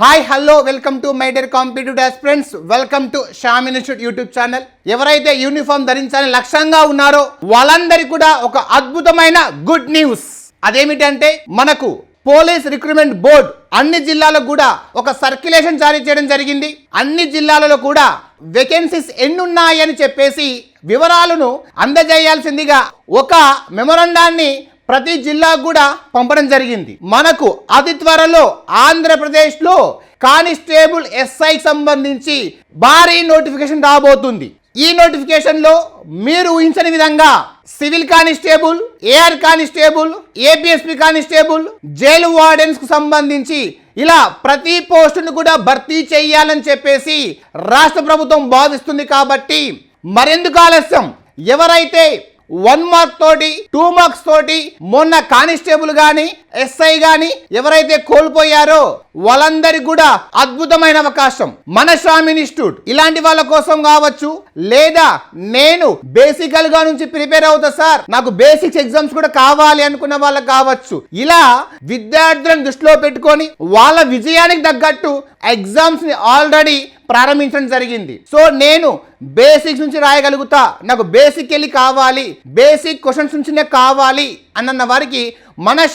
Hi hello welcome to my dear competitive aspirants welcome to Sam institute YouTube channel. ఎవరైతే uniform ధరించాలని లక్ష్యంగా ఉన్నారో వాళ్ళందరికీ కూడా ఒక అద్భుతమైన గుడ్ న్యూస్. అదేమిటంటే మనకు పోలీస్ రిక్రూట్మెంట్ బోర్డ్ అన్ని జిల్లాలకు కూడా ఒక సర్క్యులేషన్ జారీ చేయడం జరిగింది. అన్ని జిల్లాలలో కూడా వేకెన్సీస్ ఎన్నున్నాయని చెప్పేసి వివరాలను అందజేయాల్సిందిగా ఒక మెమొరండాన్ని ప్రతి జిల్లాకు కూడా పంపడం జరిగింది. మనకు అతి త్వరలో ఆంధ్రప్రదేశ్లో కానిస్టేబుల్ ఎస్ఐకి సంబంధించి భారీ నోటిఫికేషన్ రాబోతుంది. ఈ నోటిఫికేషన్లో మీరు ఊహించని విధంగా civil constable AR constable APSP constable jail వార్డెన్స్కు సంబంధించి ఇలా ప్రతి పోస్టును కూడా భర్తీ చేయాలని చెప్పేసి రాష్ట్ర ప్రభుత్వం భావిస్తుంది కాబట్టి మరెందుకు ఆలస్యం? ఎవరైతే వన్ మార్క్ తోటి టూ మార్క్స్ తోటి మొన్న కానిస్టేబుల్ గాని ఎస్ఐ గాని ఎవరైతే కోల్పోయారో వాళ్ళందరికి కూడా అద్భుతమైన అవకాశం. మన స్వామి ఇన్స్టిట్యూట్ ఇలాంటి వాళ్ళ కోసం కావచ్చు లేదా నేను బేసికల్గా నుంచి ప్రిపేర్ అవుతా సార్. నాకు బేసిక్స్ ఎగ్జామ్స్ కూడా కావాలి అనుకున్న వాళ్ళకి కావచ్చు. ఇలా విద్యార్థులను దృష్టిలో పెట్టుకొని వాళ్ళ విజయానికి తగ్గట్టు ఎగ్జామ్స్ని ఆల్రెడీ ప్రారంభించడం జరిగింది. సో నేను బేసిక్స్ నుంచి రాయగలుగుతా. నాకు బేసిక్ వెళ్ళి కావాలి. బేసిక్ క్వశ్చన్స్ నుంచినే కావాలి అన్న వారికి మన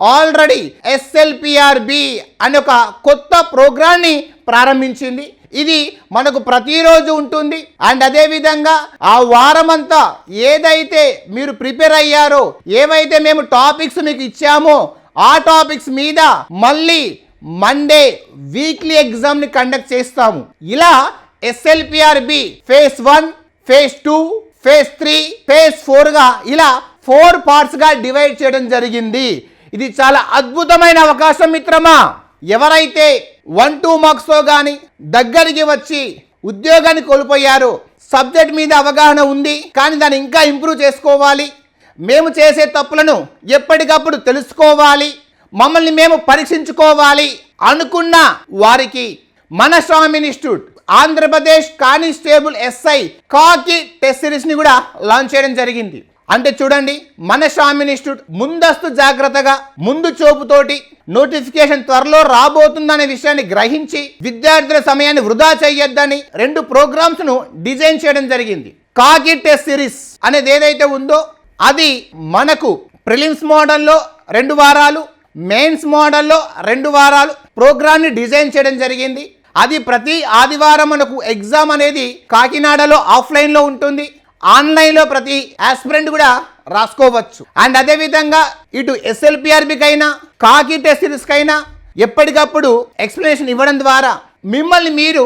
ఆల్రెడీ ఎస్ఎల్పిఆర్బి అనే ఒక కొత్త ప్రోగ్రాన్ని ప్రారంభించింది. ఇది మనకు ప్రతిరోజు ఉంటుంది. అండ్ అదే విధంగా ఆ వారమంతా ఏదైతే మీరు ప్రిపేర్ అయ్యారో ఏవైతే మేము టాపిక్స్ మీకు ఇచ్చామో ఆ టాపిక్స్ మీద మళ్ళీ మండే వీక్లీ ఎగ్జామ్ని కండక్ట్ చేస్తాము. ఇలా SLPRB phase one phase two phase three phase ఫోర్గా ఇలా ఫోర్ పార్ట్స్గా డివైడ్ చేయడం జరిగింది. ఇది చాలా అద్భుతమైన అవకాశం మిత్రమా. ఎవరైతే వన్ టూ మార్క్స్తో కానీ దగ్గరికి వచ్చి ఉద్యోగాన్ని కోల్పోయారో సబ్జెక్ట్ మీద అవగాహన ఉంది కానీ దాన్ని ఇంకా ఇంప్రూవ్ చేసుకోవాలి. మేము చేసే తప్పులను ఎప్పటికప్పుడు తెలుసుకోవాలి. మమ్మల్ని మేము పరీక్షించుకోవాలి అనుకున్న వారికి మన Swami institute Andhra Pradesh constable SI కాకి టెస్ట్ సిరీస్ని కూడా లాంచ్ చేయడం జరిగింది. అంటే చూడండి మన స్వామి ఇన్స్టిట్యూట్ ముందస్తు జాగ్రత్తగా ముందు చూపుతోటి నోటిఫికేషన్ త్వరలో రాబోతుందనే విషయాన్ని గ్రహించి విద్యార్థుల సమయాన్ని వృధా చేయొద్దని రెండు ప్రోగ్రామ్స్ను డిజైన్ చేయడం జరిగింది. కాకి టెస్ట్ సిరీస్ అనేది ఏదైతే ఉందో అది మనకు ప్రిలిమ్స్ మోడల్లో రెండు వారాలు మెయిన్స్ మోడల్లో రెండు వారాలు ప్రోగ్రామ్ని డిజైన్ చేయడం జరిగింది. అది ప్రతి ఆదివారం మనకు ఎగ్జామ్ అనేది కాకినాడలో ఆఫ్లైన్లో ఉంటుంది. ఆన్లైన్లో ప్రతి ఆస్పిరెంట్ కూడా రాసుకోవచ్చు. అండ్ అదేవిధంగా ఇటు ఎస్ఎల్పిఆర్బికైనా కాకి టెస్ట్ సిరీస్కైనా ఎప్పటికప్పుడు ఎక్స్ప్లెనేషన్ ఇవ్వడం ద్వారా మిమ్మల్ని మీరు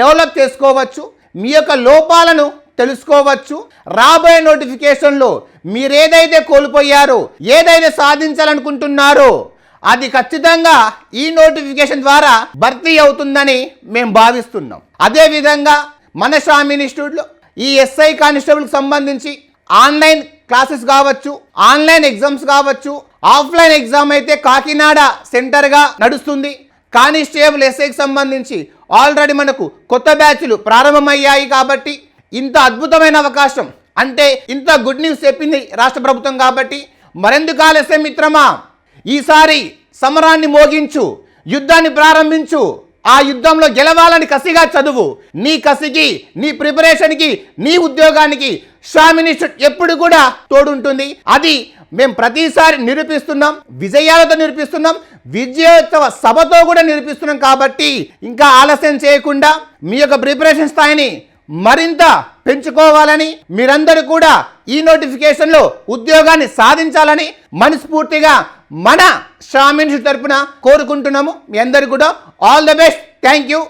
డెవలప్ చేసుకోవచ్చు. మీ యొక్క లోపాలను తెలుసుకోవచ్చు. రాబోయే నోటిఫికేషన్లో మీరేదైతే కోల్పోయారో ఏదైతే సాధించాలనుకుంటున్నారో అది ఖచ్చితంగా ఈ నోటిఫికేషన్ ద్వారా భర్తీ అవుతుందని మేము భావిస్తున్నాం. అదేవిధంగా మన స్వామి ఇన్స్టిట్యూట్లో ఈ ఎస్ఐ కానిస్టేబుల్కి సంబంధించి ఆన్లైన్ క్లాసెస్ కావచ్చు ఆన్లైన్ ఎగ్జామ్స్ కావచ్చు ఆఫ్లైన్ ఎగ్జామ్ అయితే కాకినాడ సెంటర్గా నడుస్తుంది. కానిస్టేబుల్ ఎస్ఐకి సంబంధించి ఆల్రెడీ మనకు కొత్త బ్యాచ్లు ప్రారంభమయ్యాయి కాబట్టి ఇంత అద్భుతమైన అవకాశం అంటే ఇంత గుడ్ న్యూస్ చెప్పింది రాష్ట్ర ప్రభుత్వం కాబట్టి. మరెందుకు ఆలస్యం మిత్రమా? ఈసారి సమరాన్ని మోగించు యుద్ధాన్ని ప్రారంభించు. ఆ యుద్ధంలో గెలవాలని కసిగా చదువు. నీ కసికి నీ ప్రిపరేషన్కి నీ ఉద్యోగానికి స్వామినిస్టు ఎప్పుడు కూడా తోడుంటుంది. అది మేము ప్రతిసారి నిరూపిస్తున్నాం విజయాలతో నిరూపిస్తున్నాం విజయోత్సవ సభతో కూడా నిరూపిస్తున్నాం కాబట్టి. ఇంకా ఆలస్యం చేయకుండా మీ యొక్క ప్రిపరేషన్ స్థాయిని మరింత పెంచుకోవాలని మీరందరూ కూడా ఈ నోటిఫికేషన్లో ఉద్యోగాన్ని సాధించాలని మనస్ఫూర్తిగా మన షామిన్ తరపున కోరుకుంటున్నాము. మీ అందరు కూడా all the best. Thank you.